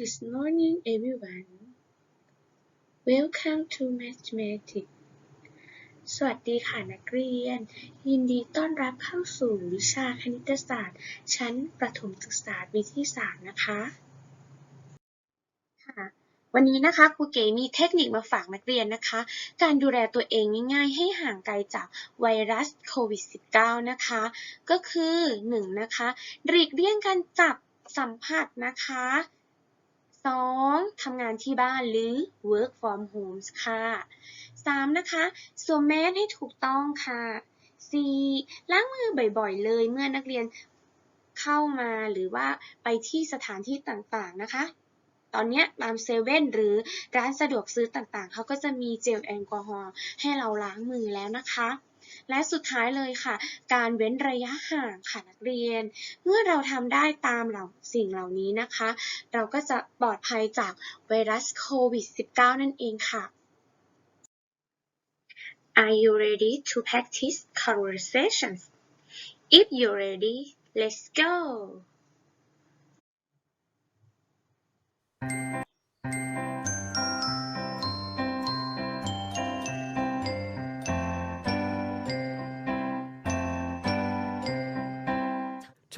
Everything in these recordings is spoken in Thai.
Good morning everyone Welcome to Mathematics สวัสดีค่ะนักเรียน ยินดีต้อนรับเข้าสู่วิชาคณิตศาสตร์ ชั้นประถมศึกษาปีที่สามนะคะค่ะวันนี้นะคะครูเก๋มีเทคนิคมาฝากนักเรียนนะคะ การดูแลตัวเองง่ายๆ ให้ห่างไกลจากไวรัสโควิด -19 นะคะ ก็คือ 1. นะคะหลีกเลี่ยงการจับสัมผัสนะคะ 2. ทำงานที่บ้านหรือ work from home ค่ะ 3. นะคะสวมแมสให้ถูกต้องค่ะ 4. ล้างมือบ่อยๆ เลยเมื่อนักเรียนเข้ามาหรือว่าไปที่สถานที่ต่างๆนะคะ ตอนนี้ตามเซเว่นหรือร้านสะดวกซื้อต่างๆ เขาก็จะมีเจลแอลกอฮอล์ให้เราล้างมือแล้วนะคะ และสุดท้ายเลยค่ะ การเว้นระยะห่างค่ะนักเรียน เมื่อเราทำได้ตามเหล่าสิ่งเหล่านี้นะคะ เราก็จะปลอดภัยจากไวรัสโควิด -19 นั่นเองค่ะ Are you ready to practice conversations? If you're ready, let's go!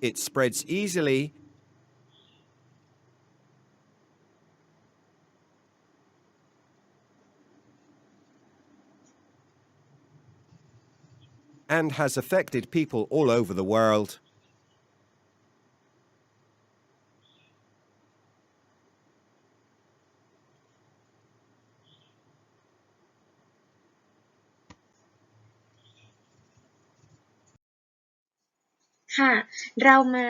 It spreads easily and has affected people all over the world. " ค่ะ เรามา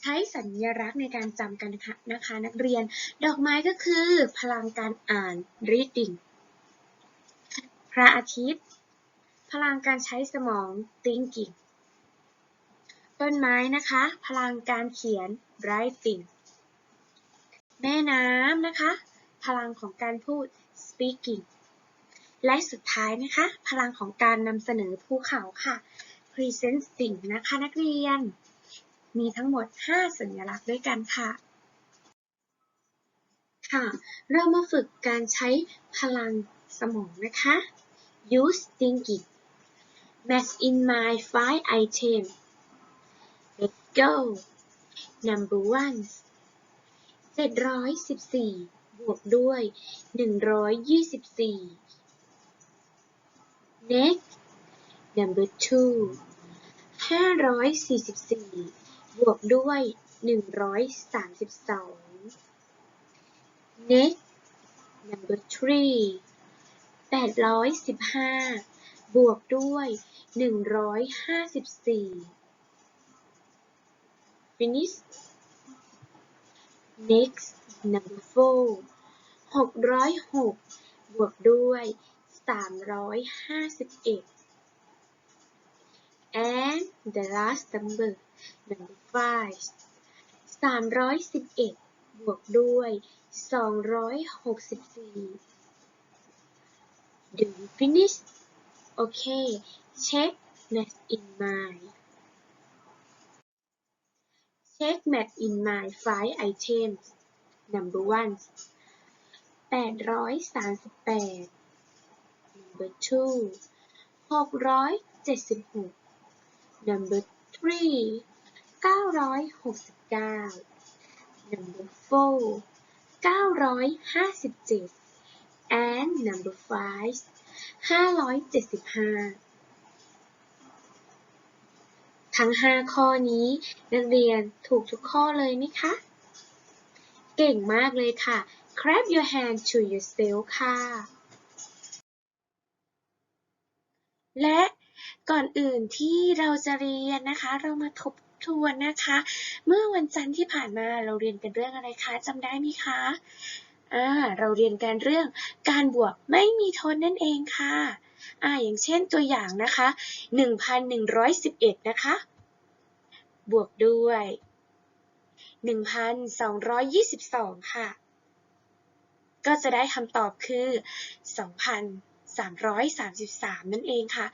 ใช้สัญลักษณ์ในการจำกันนะคะนะคะนักเรียน ดอกไม้ก็คือ พลังการอ่าน reading พระอาทิตย์ พลังการใช้สมอง thinking ต้นไม้นะคะ พลังการเขียน writing แม่น้ำนะคะ พลังของการพูด speaking และสุดท้ายนะคะ พลังของการนำเสนอภูเขาค่ะ presenting นะคะนักเรียน มีทั้งหมด 5 สัญลักษณ์ด้วยกันค่ะ ค่ะ เรามาฝึกการใช้พลังสมองนะคะ use thinking match in my five item let's go number one 714 บวกด้วย 124 next number two 544 บวกด้วย 132 next number three 815 บวกด้วย 154 finish next number four 606 บวกด้วย 351 and the last number number five 311 บวกด้วย 264 Do you finish? Okay, check math in mind. Check math in mind five items. Number one 838 Number two 676 Number three. เก้าร้อยหกสิบเก้า Number four. เก้าร้อยห้าสิบเจ็ด and number five ห้าร้อยเจ็ดสิบห้าทั้งห้าข้อนี้นักเรียนถูกทุกข้อเลยไหมคะ เก่งมากเลยค่ะ clap your hand to yourself ค่ะ และ ก่อนอื่นที่เราจะเรียนนะคะ เรามาทบทวนนะคะ เมื่อวันจันทร์ที่ผ่านมาเราเรียนกันเรื่องอะไรคะจำได้ไหมคะอ่าเราเรียนกันเรื่องการบวกไม่มีทนนั่นเองค่ะอ่าอย่างเช่นตัวอย่างนะคะ 1,111 นะคะ บวกด้วย 1,222 ค่ะ ก็จะได้คำตอบคือ 333 นั่นเองค่ะ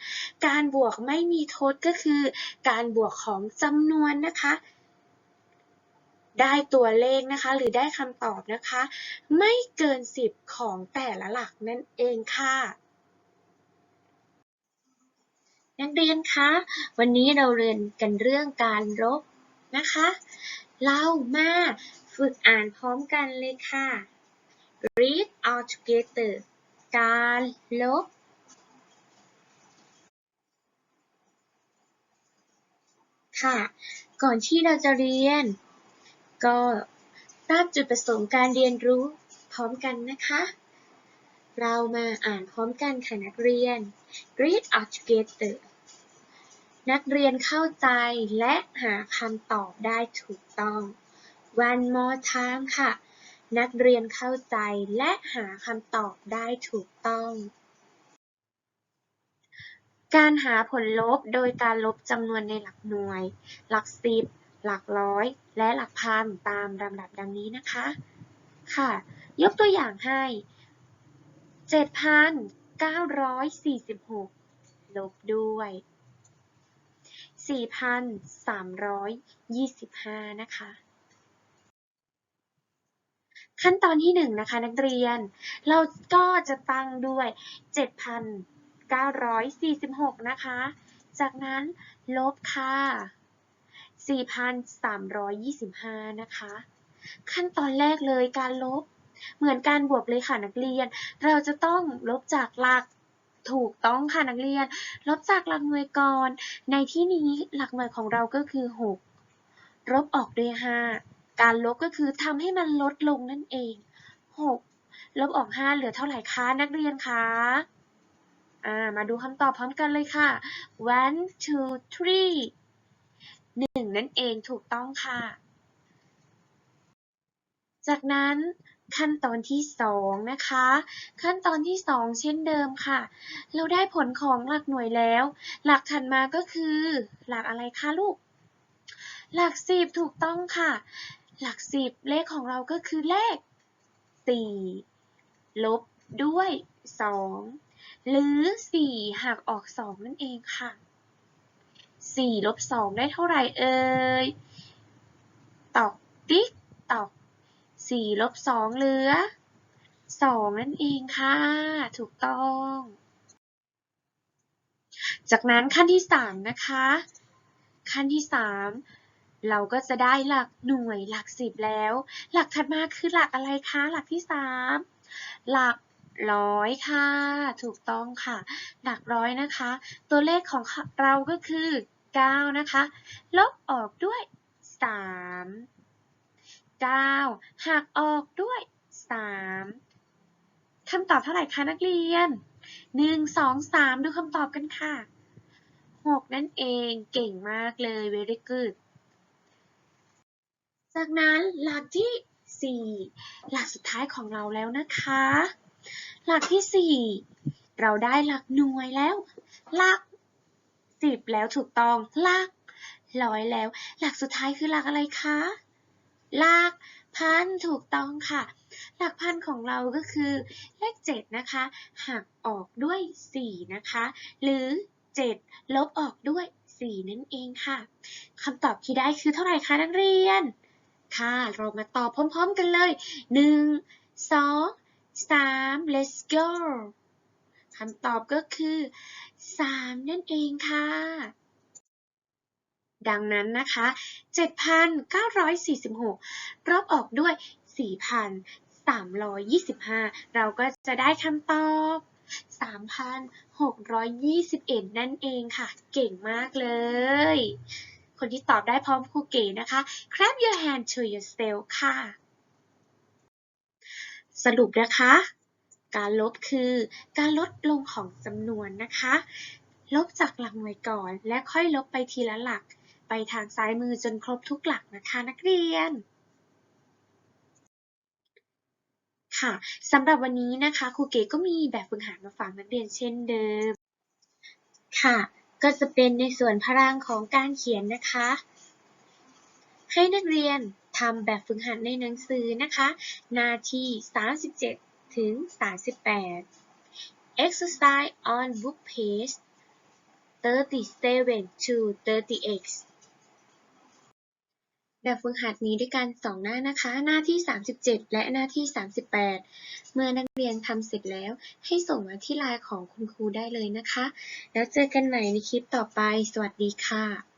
การบวกไม่มีทดก็คือ การบวกของจำนวนนะคะ ได้ตัวเลขนะคะ หรือได้คำตอบนะคะ ไม่เกิน 10 ของแต่ละหลักนั่นเองค่ะนักเรียนคะ วันนี้เราเรียนกันเรื่องการลบนะคะ เรามาฝึกอ่านพร้อมกันเลยค่ะ read all together การลบ ค่ะ ก่อนที่เราจะเรียน ก็ทราบจุดประสงค์การเรียนรู้พร้อมกันนะคะ เรามาอ่านพร้อมกันค่ะนักเรียน read all together นักเรียนเข้าใจและหาคำตอบได้ถูกต้อง one more time ค่ะ นักเรียนเข้าใจและหาคำตอบได้ถูกต้อง การหาผลลบโดยการลบจำนวนในหลักหน่วย หลักสิบ หลักร้อย และหลักพันตามลำดับดังนี้นะคะ ค่ะ ยกตัวอย่างให้ 7,946 ลบด้วย 4,325 นะคะ ขั้นตอนที่หนึ่งนะคะนักเรียน เราก็จะตั้งด้วย 7,946 นะคะ จากนั้นลบค่ะ 4,325 นะคะ ขั้นตอนแรกเลยการลบ เหมือนการบวกเลยค่ะนักเรียน เราจะต้องลบจากหลักถูกต้องค่ะนักเรียน ลบจากหลักหน่วยก่อน ในที่นี้หลักหน่วยของเราก็คือ 6 ลบออกด้วย 5 การลบก็คือทำให้มันลดลงนั่นเอง 6 ลบออก 5 เหลือเท่าไหร่คะนักเรียนคะมาดูคำตอบพร้อมกันเลยค่ะ one two three หนึ่งนั่นเองถูกต้องค่ะ จากนั้นขั้นตอนที่สองนะคะ ขั้นตอนที่สองเช่นเดิมค่ะ เราได้ผลของหลักหน่วยแล้ว หลักถัดมาก็คือ หลักอะไรคะลูก หลักสิบถูกต้องค่ะ หลักสิบเลขของเราก็คือเลขสี่ลบด้วยสองหรือสี่หักออกสองนั่นเองค่ะสี่ลบสองได้เท่าไหร่เอ่ย ตอกติ๊กตอกสี่ลบสองเหลือสองนั่นเองค่ะ ถูกต้อง จากนั้นขั้นที่สามนะคะ ขั้นที่สาม เราก็จะได้หลักหน่วยหลักสิบแล้ว หลักถัดมาคือหลักอะไรคะ หลักที่สามหลักร้อยค่ะ ถูกต้องค่ะ หลักร้อยนะคะ ตัวเลขของเราก็คือ 9 นะคะ ลบออกด้วย 3 9หักออกด้วย 3คำตอบเท่าไหร่คะนักเรียน 1 2 3 ดูคำตอบกันค่ะ 6 นั่นเองเก่งมากเลย very good จากนั้นหลักที่ 4 หลักสุดท้ายของเราแล้วนะคะ หลักที่ 4 เราได้หลักหน่วยแล้ว หลัก 10 แล้วถูกต้องหลักร้อยแล้ว หลักสุดท้ายคือหลักอะไรคะหลักพันถูกต้องค่ะ หลักพันของเราก็คือเลข 7 นะคะ หักออกด้วย 4 นะคะ หรือ 7 ลบออกด้วย 4 นั่นเองค่ะคำตอบที่ได้คือเท่าไหร่คะนักเรียน ค่ะ เรามาตอบพร้อมๆกันเลย 1 2 3 let's go คำตอบก็คือ 3 นั่นเองค่ะ ดังนั้นนะคะ 7,946รอบออกด้วย 4,325 เราก็จะได้คำตอบ 3,621 นั่นเองค่ะ เก่งมากเลย คนที่ตอบได้พร้อมครูเก๋นะคะ clap your hand to yourself ค่ะ สรุปนะคะ การลบคือการลดลงของจำนวนนะคะ ลบจากหลักหน่วยก่อน และค่อยลบไปทีละหลัก ไปทางซ้ายมือจนครบทุกหลักนะคะนักเรียนค่ะสำหรับวันนี้นะคะครูเก๋ก็มีแบบฝึกหัดมาฝากนักเรียนเช่นเดิมค่ะ ก็จะเป็นในส่วนพลังของการเขียนนะคะ ให้นักเรียนทำแบบฝึกหัดในหนังสือนะคะ หน้าที่ 37 ถึง 38 Exercise on book page 37 to 38 แบบฝึกหัดนี้ด้วยกันสองหน้านะคะ หน้าที่ 37 และหน้าที่ 38 เมื่อนักเรียนทำเสร็จแล้วให้ส่งมาที่ไลน์ของคุณครูได้เลยนะคะ แล้วเจอกันใหม่ในคลิปต่อไป สวัสดีค่ะ